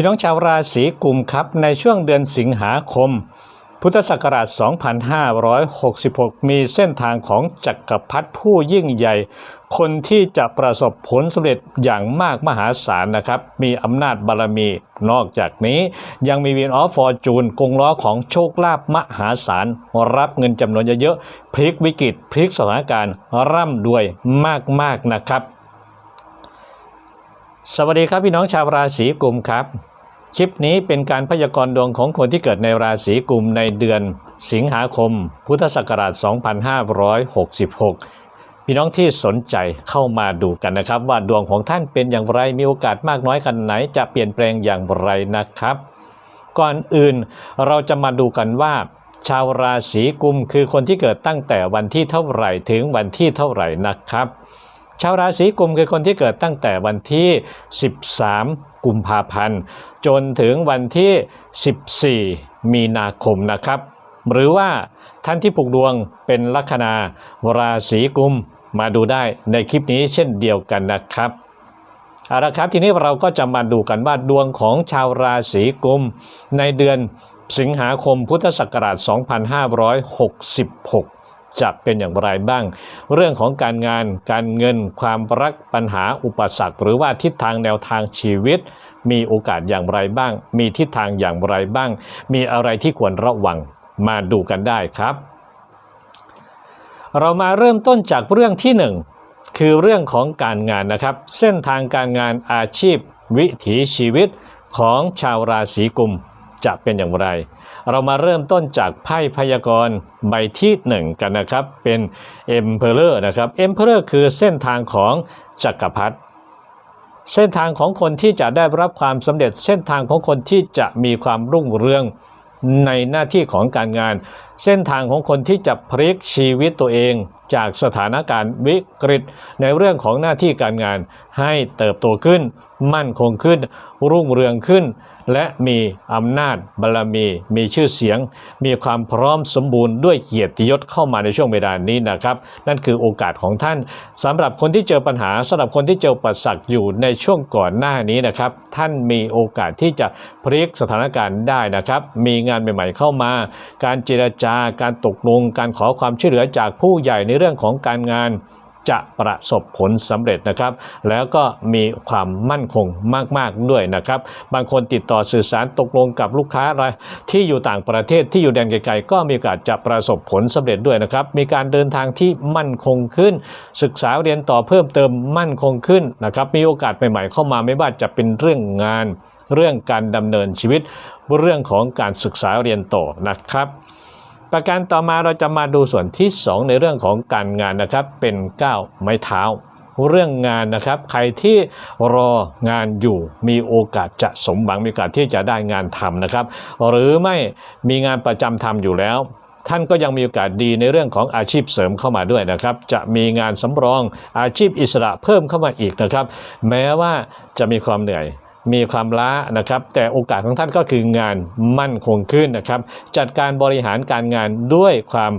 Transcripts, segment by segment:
พี่น้องชาวราศีกุมครับ ในช่วงเดือนสิงหาคม พุทธศักราช 2566 มีเส้นทางของจักรพรรดิผู้ยิ่งใหญ่ คนที่จะประสบผลสำเร็จอย่างมากมหาศาลนะครับ มีอำนาจบารมีนอกจากนี้ ยังมีวินออฟฟอร์จูนกงล้อของโชคลาภมหาศาล รับเงินจำนวนเยอะๆพลิกวิกฤตพลิกสถานการณ์ร่ำรวยมากๆนะครับ สวัสดีครับพี่น้องชาวราศีกุมครับ คลิปนี้เป็นการพยากรณ์ดวงของคนที่เกิดในราศีกุมในเดือนสิงหาคม พุทธศักราช 2566 พี่น้องที่สนใจเข้ามาดูกันนะครับ ว่าดวงของท่านเป็นอย่างไรมีโอกาสมากน้อยขนาดไหนจะเปลี่ยนแปลงอย่างไรนะครับ ก่อนอื่นเราจะมาดูกันว่า ชาวราศีกุมคือคนที่เกิดตั้งแต่วันที่เท่าไหร่ถึงวันที่เท่าไหร่นะครับ ชาวราศีกุมคือคนที่เกิดตั้งแต่วันที่ 13 กุมภาพันธ์ จนถึงวันที่ 14 มีนาคมนะครับ หรือว่าท่านที่ผูกดวงเป็นลัคนาราศีกุมมาดูได้ในคลิปนี้เช่นเดียวกันนะครับเอาละครับทีนี้เราก็จะมาดูกันว่าดวงของชาวราศีกุมในเดือนสิงหาคมพุทธศักราช 2566 จะเป็นอย่างไรบ้าง เรื่องของการงานการเงินความรักปัญหาอุปสรรค หรือว่าทิศทางแนวทางชีวิต มีโอกาสอย่างไรบ้าง มีทิศทางอย่างไรบ้าง มีอะไรที่ควรระวังมาดูกันได้ครับ เรามาเริ่มต้นจากเรื่องที่หนึ่งคือเรื่องของการงานนะครับ เส้นทางการงานอาชีพ วิถีชีวิตของชาวราศีกุม จะเป็นอย่างไร เรามาเริ่มต้นจากไพ่พยากรณ์ใบที่หนึ่งกันนะครับ เป็น Emperor นะครับ Emperor คือเส้นทางของจักรพรรดิเส้นทางของคนที่จะได้รับความสำเร็จเส้นทางของคนที่จะมีความรุ่งเรืองในหน้าที่ของการงาน เส้นทางของคนที่จะพลิกชีวิตตัวเอง จากสถานการณ์วิกฤต ในเรื่องของหน้าที่การงาน ให้เติบโตขึ้น มั่นคงขึ้น รุ่งเรืองขึ้น และมีอำนาจบารมี มีชื่อเสียง มีความพร้อมสมบูรณ์ด้วยเกียรติยศเข้ามาในช่วงเวลานี้นะครับ นั่นคือโอกาสของท่านสำหรับคนที่เจอปัญหาสำหรับคนที่เจอปัสสรรคอยู่ในช่วงก่อนหน้านี้นะครับ ท่านมีโอกาสที่จะพลิกสถานการณ์ได้นะครับ มีงานใหม่ ๆ เข้ามา การเจรจาการตกลง การขอความช่วยเหลือจากผู้ใหญ่ในเรื่องของการงาน จะประสบผลสำเร็จนะครับ แล้วก็มีความมั่นคงมากๆด้วยนะครับ บางคนติดต่อสื่อสารตกลงกับลูกค้ารายที่อยู่ต่างประเทศที่อยู่แดนไกลๆก็มีโอกาสจะประสบผลสำเร็จด้วยนะครับ มีการเดินทางที่มั่นคงขึ้น ศึกษาเรียนต่อเพิ่มเติมมั่นคงขึ้นนะครับ มีโอกาสใหม่ๆเข้ามาไม่ว่าจะเป็นเรื่องงาน เรื่องการดำเนินชีวิต เรื่องของการศึกษาเรียนต่อนะครับ ประการต่อมาเราจะมาดูส่วนที่ 2 ในเรื่องของการงานนะครับ เป็นก้าวไม้เท้า เรื่องงานนะครับ ใครที่รองานอยู่มีโอกาสจะสมหวังมีโอกาสที่จะได้งานทำนะครับ หรือไม่มีงานประจำทำอยู่แล้วท่านก็ยังมีโอกาสดีในเรื่องของอาชีพเสริมเข้ามาด้วยนะครับ จะมีงานสำรองอาชีพอิสระเพิ่มเข้ามาอีกนะครับ แม้ว่าจะมีความเหนื่อย มีความล้านะครับ แต่โอกาสของท่านก็คืองานมั่นคงขึ้นนะครับ จัดการบริหารการงานด้วยความ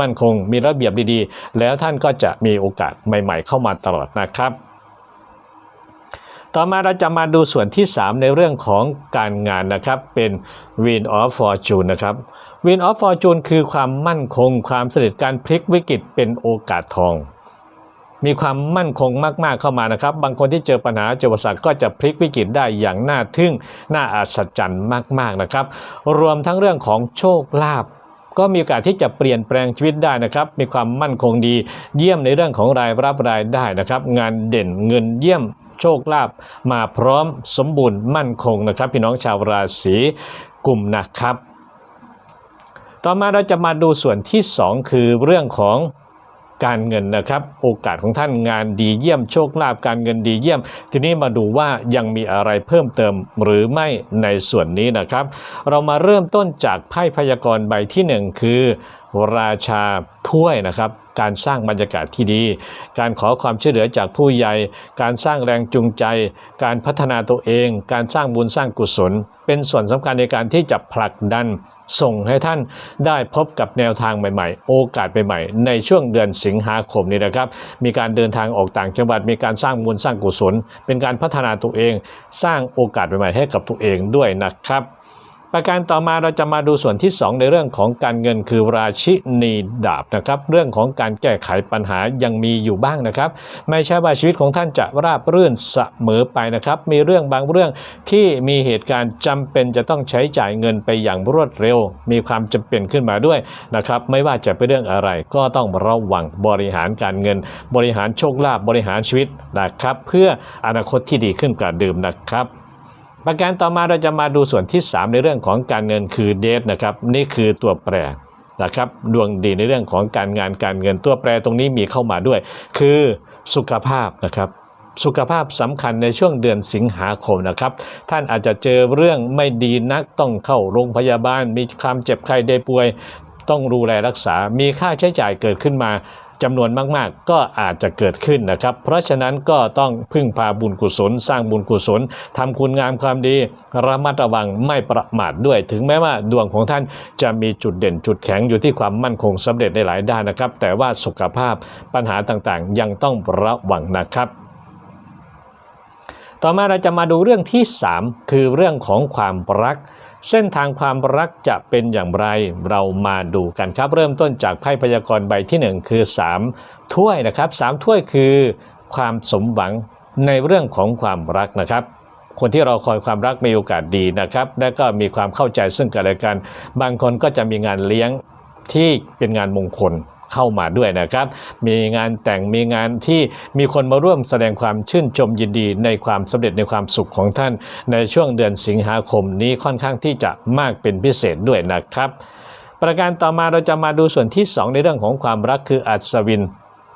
มั่นคง มีระเบียบดีๆ แล้วท่านก็จะมีโอกาสใหม่ ๆ เข้ามาตลอดนะครับ ต่อมาเราจะมาดูส่วนที่ 3 ในเรื่องของการงานนะครับ เป็น Win of Fortune นะครับ Win of Fortune คือความมั่นคง ความสำเร็จการพลิกวิกฤตเป็นโอกาสทอง มีความมั่นคงมากๆเข้ามานะครับ บางคนที่เจอปัญหาเจออุปสรรคก็จะพลิกวิกฤตได้อย่างน่าทึ่งน่าอัศจรรย์มากๆนะครับ รวมทั้งเรื่องของโชคลาภก็มีโอกาสที่จะเปลี่ยนแปลงชีวิตได้นะครับ มีความมั่นคงดี เยี่ยมในเรื่องของรายรับรายได้นะครับ งานเด่นเงินเยี่ยมโชคลาภมาพร้อมสมบูรณ์มั่นคงนะครับ พี่น้องชาวราศีกุมนะครับ ต่อมาเราจะมาดูส่วนที่ 2 คือเรื่องของ การเงินนะครับ โอกาสของท่านงานดีเยี่ยมโชคลาภการเงินดีเยี่ยม ทีนี้มาดูว่ายังมีอะไรเพิ่มเติมหรือไม่ในส่วนนี้นะครับ เรามาเริ่มต้นจากไพ่พยากรณ์ใบที่ 1 คือ ราชาถ้วยนะครับ การสร้างบรรยากาศที่ดี การขอความช่วยเหลือจากผู้ใหญ่ การสร้างแรงจูงใจ การพัฒนาตัวเอง การสร้างบุญสร้างกุศล เป็นส่วนสำคัญในการที่จะผลักดัน ส่งให้ท่านได้พบกับแนวทางใหม่ๆ โอกาสใหม่ๆ ในช่วงเดือนสิงหาคมนี้นะครับ มีการเดินทางออกต่างจังหวัด มีการสร้างบุญสร้างกุศล เป็นการพัฒนาตัวเอง สร้างโอกาสใหม่ๆให้กับตัวเองด้วยนะครับ ประการต่อมาเราจะมาดูส่วนที่ 2 ในเรื่องของการเงินคือราชินีดาบนะครับ เรื่องของการแก้ไขปัญหายังมีอยู่บ้างนะครับ ไม่ใช่ว่าชีวิตของท่านจะราบรื่นเสมอไปนะครับ มีเรื่องบางเรื่องที่มีเหตุการณ์จำเป็นจะต้องใช้จ่ายเงินไปอย่างรวดเร็ว มีความจำเป็นขึ้นมาด้วยนะครับ ไม่ว่าจะเป็นเรื่องอะไรก็ต้องระวังบริหารการเงิน บริหารโชคลาภบริหารชีวิตนะครับ เพื่ออนาคตที่ดีขึ้นกว่าเดิมนะครับ ประการต่อมาเราจะมาดูส่วนที่ 3 ในเรื่องของการเงินคือเดทนะครับนี่คือตัวแปรนะครับดวงดีในเรื่องของการงานการเงินตัวแปรตรงนี้มีเข้ามาด้วย คือสุขภาพนะครับสุขภาพสำคัญในช่วงเดือนสิงหาคมนะครับ ท่านอาจจะเจอเรื่องไม่ดีนักต้องเข้าโรงพยาบาล มีความเจ็บไข้ได้ป่วย ต้องดูแลรักษา มีค่าใช้จ่ายเกิดขึ้นมาจำนวนมากๆ ก็อาจจะเกิดขึ้นนะครับ เพราะฉะนั้นก็ต้องพึ่งพาบุญกุศล สร้างบุญกุศลทำคุณงามความดี ระมัดระวังไม่ประมาทด้วย ถึงแม้ว่าดวงของท่านจะมีจุดเด่นจุดแข็งอยู่ที่ความมั่นคงสำเร็จในหลายด้านนะครับ แต่ว่าสุขภาพปัญหาต่างๆ ยังต้องระวังนะครับ ต่อมาเราจะมาดูเรื่องที่ 3 คือเรื่องของความรัก เส้นทางความรักจะเป็นอย่างไรเรามาดูกันครับ เริ่มต้นจากไพ่พยากรณ์ใบที่ 1 คือ 3 ถ้วยนะครับ 3 ถ้วยคือความสมหวังในเรื่องของความรักนะครับคนที่รอคอยความรักมีโอกาสดีนะครับ และก็มีความเข้าใจซึ่งกันและกัน บางคนก็จะมีงานเลี้ยงที่เป็นงานมงคล เข้ามาด้วยนะครับ มีงานแต่งมีงานที่มีคนมาร่วมแสดงความชื่นชมยินดีในความสำเร็จในความสุขของท่าน ในช่วงเดือนสิงหาคมนี้ค่อนข้างที่จะมากเป็นพิเศษด้วยนะครับ ประการต่อมาเราจะมาดูส่วนที่ 2 ในเรื่องของความรักคืออัศวิน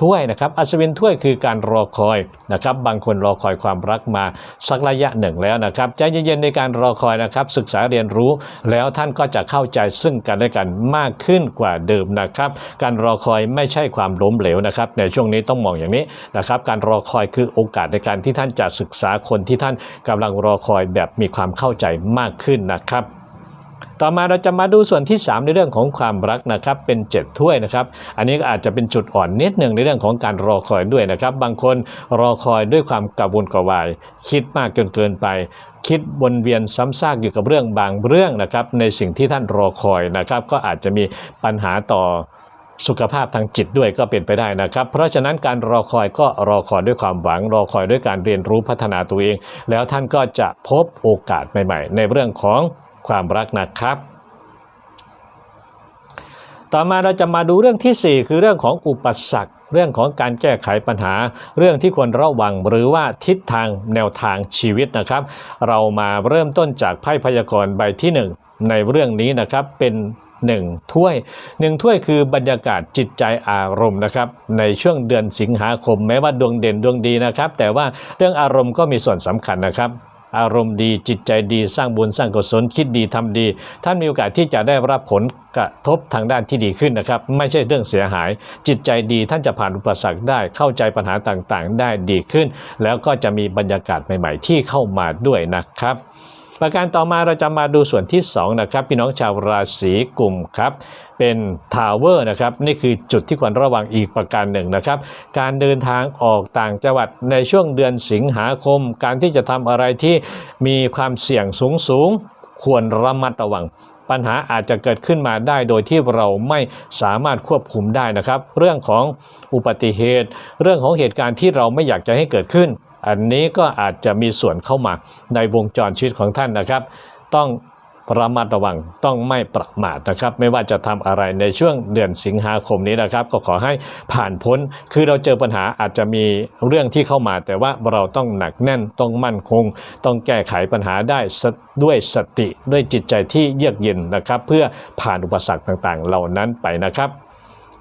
ถ้วยนะครับอัศวินถ้วยคือการรอคอยนะครับบางคนรอคอยความรักมาสักระยะหนึ่งแล้วนะครับใจเย็นๆในการรอคอยนะครับศึกษาเรียนรู้แล้วท่านก็จะเข้าใจซึ่งกันและกันมากขึ้นกว่าเดิมนะครับการรอคอยไม่ใช่ความล้มเหลวนะครับในช่วงนี้ต้องมองอย่างนี้นะครับการรอคอยคือโอกาสในการที่ท่านจะศึกษาคนที่ท่านกำลังรอคอยแบบมีความเข้าใจมากขึ้นนะครับ ต่อมาเราจะมาดูส่วนที่ 3 ในเรื่องของความรักนะครับ เป็น 7 ถ้วยนะครับ อันนี้อาจจะเป็นจุดอ่อนนิดหนึ่งในเรื่องของการรอคอยด้วยนะครับ บางคนรอคอยด้วยความกระวนกระวาย คิดมากจนเกินไปคิดวนเวียนซ้ำซากอยู่กับเรื่องบางเรื่องนะครับ ในสิ่งที่ท่านรอคอยนะครับ ก็อาจจะมีปัญหาต่อสุขภาพทางจิตด้วยก็เป็นไปได้นะครับ เพราะฉะนั้นการรอคอยก็รอคอยด้วยความหวัง รอคอยด้วยการเรียนรู้พัฒนาตัวเอง แล้วท่านก็จะพบโอกาสใหม่ ๆ ในเรื่องของ ความรักนะครับ ต่อมาเราจะมาดูเรื่องทีสี่ 4 คือเรื่องของอุปสรรค เรื่องของการแก้ไขปัญหา เรื่องที่ควรระวังหรือว่าทิศทางแนวทางชีวิตนะครับ เรามาเริ่มต้นจากไพ่พยากรณ์ใบที่ 1 ในเรื่องนี้นะครับเป็น1ถ้วย1ถ้วยคือบรรยากาศจิตใจอารมณ์นะครับในช่วงเดือนสิงหาคมแม้ว่าดวงเด่นดวงดีนะครับ แต่ว่าเรื่องอารมณ์ก็มีส่วนสำคัญนะครับ อารมณ์ดีจิตใจดีสร้างบุญสร้างกุศลคิดดีทำดี ท่านมีโอกาสที่จะได้รับผลกระทบทางด้านที่ดีขึ้นนะครับ ไม่ใช่เรื่องเสียหาย จิตใจดีท่านจะผ่านอุปสรรคได้เข้าใจปัญหาต่างๆ ได้ดีขึ้น แล้วก็จะมีบรรยากาศใหม่ ๆ ที่เข้ามาด้วยนะครับ ประการต่อมาเราจะมาดูส่วนที่2นะครับพี่น้องชาวราศีกุมครับเป็นทาวเวอร์นะครับนี่คือจุดที่ควรระวังอีกประการหนึ่งนะครับ การเดินทางออกต่างจังหวัดในช่วงเดือนสิงหาคม การที่จะทำอะไรที่มีความเสี่ยงสูงสูงๆควรระมัดระวังปัญหาอาจจะเกิดขึ้นมาได้โดยที่เราไม่สามารถควบคุมได้นะครับ เรื่องของอุบัติเหตุ เรื่องของเหตุการณ์ที่เราไม่อยากจะให้เกิดขึ้น อันนี้ก็อาจจะมีส่วนเข้ามาในวงจรชีวิตของท่านนะครับ ต้องระมัดระวังต้องไม่ประมาทนะครับ ไม่ว่าจะทำอะไรในช่วงเดือนสิงหาคมนี้นะครับ ก็ขอให้ผ่านพ้น คือเราเจอปัญหาอาจจะมีเรื่องที่เข้ามา แต่ว่าเราต้องหนักแน่นต้องมั่นคง ต้องแก้ไขปัญหาได้ด้วยสติด้วยจิตใจที่เยือกเย็นนะครับ เพื่อผ่านอุปสรรคต่างๆ เหล่านั้นไปนะครับ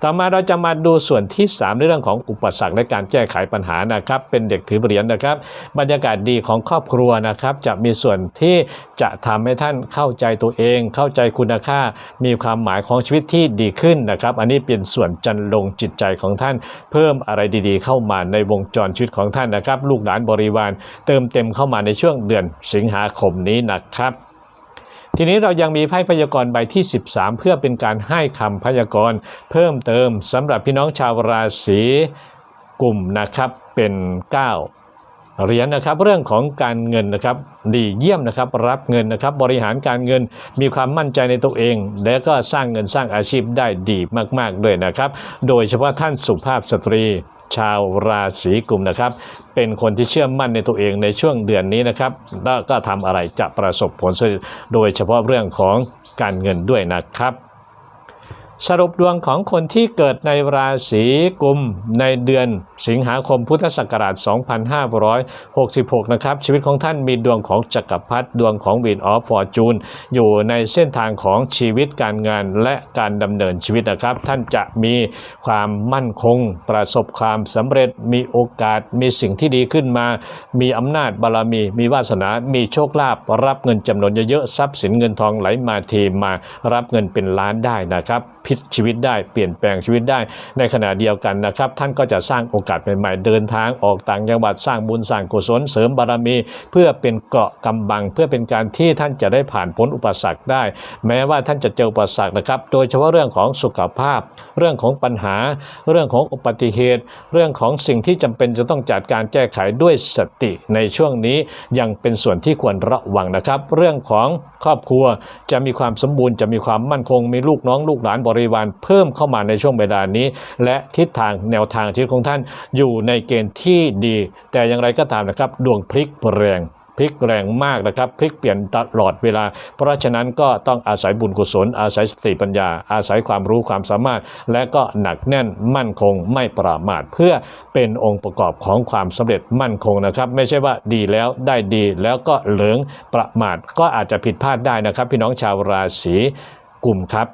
ต่อมาเราจะมาดูส่วนที่ 3 ในเรื่องของอุปสรรคในการแก้ไขปัญหานะครับ เป็นเด็กถือเหรียญนะครับ บรรยากาศดีของครอบครัวนะครับ จะมีส่วนที่จะทำให้ท่านเข้าใจตัวเอง เข้าใจคุณค่า มีความหมายของชีวิตที่ดีขึ้นนะครับ อันนี้เป็นส่วนจันลงจิตใจของท่าน เพิ่มอะไรดีๆ เข้ามาในวงจรชีวิตของท่านนะครับ ลูกหลานบริวาร เติมเต็มเข้ามาในช่วงเดือนสิงหาคมนี้นะครับ ทีนี้เรายังมีไพ่พยากรณ์ใบที่ 13 เพื่อเป็นการให้คำพยากรณ์เพิ่มเติมสำหรับพี่น้องชาวราศีกลุ่มนะครับเป็น 9เหรียญนะครับเรื่องของการเงินนะครับดีเยี่ยมนะครับรับเงินนะครับบริหารการเงินมีความมั่นใจในตัวเอง และก็สร้างเงินสร้างอาชีพได้ดีมาก ๆ ด้วยนะครับ โดยเฉพาะท่านสุภาพสตรี ชาวราศีกุมนะครับ เป็นคนที่เชื่อมั่นในตัวเองในช่วงเดือนนี้นะครับ แล้วก็ทำอะไรจะประสบผลเร็จโดยเฉพาะเรื่องของการเงินด้วยนะครับ สรุปดวงของคนที่เกิดในราศีกุมในเดือนสิงหาคมพุทธศักราช 2566 นะครับ ชีวิตของท่านมีดวงของจักรพรรดิดวงของวีนออฟฟอร์จูนอยู่ในเส้นทางของชีวิตการงานและการดำเนินชีวิตนะครับ ท่านจะมีความมั่นคง ประสบความสำเร็จมีโอกาสมีสิ่งที่ดีขึ้นมา มีอำนาจบารมี มีวาสนา มีโชคลาภรับเงินจำนวนเยอะๆทรัพย์สินเงินทองไหลมาเทมารับเงินเป็นล้านได้นะครับพลิกชีวิตได้เปลี่ยนแปลงชีวิตได้ ในขณะเดียวกันนะครับ ท่านก็จะสร้างโอกาสใหม่ๆเดินทางออกต่างจังหวัดสร้างบุญสร้างกุศลเสริมบารมี เพื่อเป็นเกราะกำบัง เพื่อเป็นการที่ท่านจะได้ผ่านพ้นอุปสรรคได้ แม้ว่าท่านจะเจออุปสรรคนะครับ โดยเฉพาะเรื่องของสุขภาพ เรื่องของปัญหา เรื่องของอุบัติเหตุ เรื่องของสิ่งที่จำเป็นจะต้องจัดการแก้ไขด้วยสติในช่วงนี้ยังเป็นส่วนที่ควรระวังนะครับ เรื่องของครอบครัวจะมีความสมบูรณ์จะมีความมั่นคงมีลูกน้องลูกหลานบริวารเพิ่มเข้ามาในช่วงเวลานี้ และทิศทางแนวทางชีวิตของท่านอยู่ในเกณฑ์ที่ดี แต่อย่างไรก็ตามนะครับ ดวงพลิกแรงพลิกแรงมากนะครับพลิกเปลี่ยนตลอดเวลา เพราะฉะนั้นก็ต้องอาศัยบุญกุศล อาศัยสติปัญญา อาศัยความรู้ความสามารถ และก็หนักแน่นมั่นคงไม่ประมาทเพื่อเป็นองค์ประกอบของความสำเร็จมั่นคงนะครับ ไม่ใช่ว่าดีแล้วได้ดีแล้วก็เหลืองประมาทก็อาจจะผิดพลาดได้นะครับ พี่น้องชาวราศีกุมครับ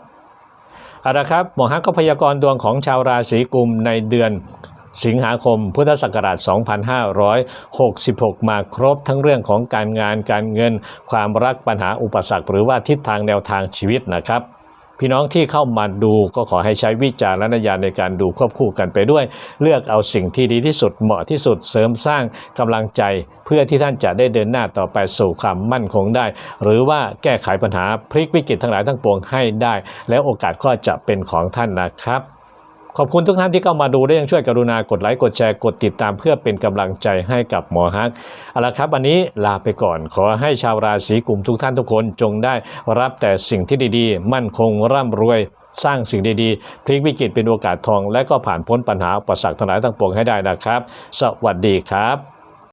เอาละครับหมอฮักก็พยากรณ์ดวงของชาวราศีกุมในเดือนสิงหาคมพุทธศักราช 2566 มาครบทั้งเรื่องของการงานการเงิน ความรักปัญหาอุปสรรค หรือว่าทิศทางแนวทางชีวิตนะครับ พี่น้องที่เข้ามาดูก็ขอให้ใช้วิจารณญาณในการดูควบคู่กันไปด้วย เลือกเอาสิ่งที่ดีที่สุดเหมาะที่สุดเสริมสร้างกำลังใจ เพื่อที่ท่านจะได้เดินหน้าต่อไปสู่ความมั่นคงได้ หรือว่าแก้ไขปัญหาพลิกวิกฤตทั้งหลายทั้งปวงให้ได้ แล้วโอกาสก็จะเป็นของท่านนะครับ ขอบคุณทุกท่านที่เข้ามาดูและยังช่วยกรุณากดไลค์กดแชร์กดติดตามเพื่อเป็นกำลังใจให้กับหมอฮักเอาละครับวันนี้ลาไปก่อน ขอให้ชาวราศีกลุ่มทุกท่านทุกคนจงได้รับแต่สิ่งที่ดีๆ มั่นคงร่ำรวยสร้างสิ่งดีๆ พลิกวิกฤตเป็นโอกาสทอง และก็ผ่านพ้นปัญหาอุปสรรคทั้งหลายทั้งปวงให้ได้นะครับ สวัสดีครับ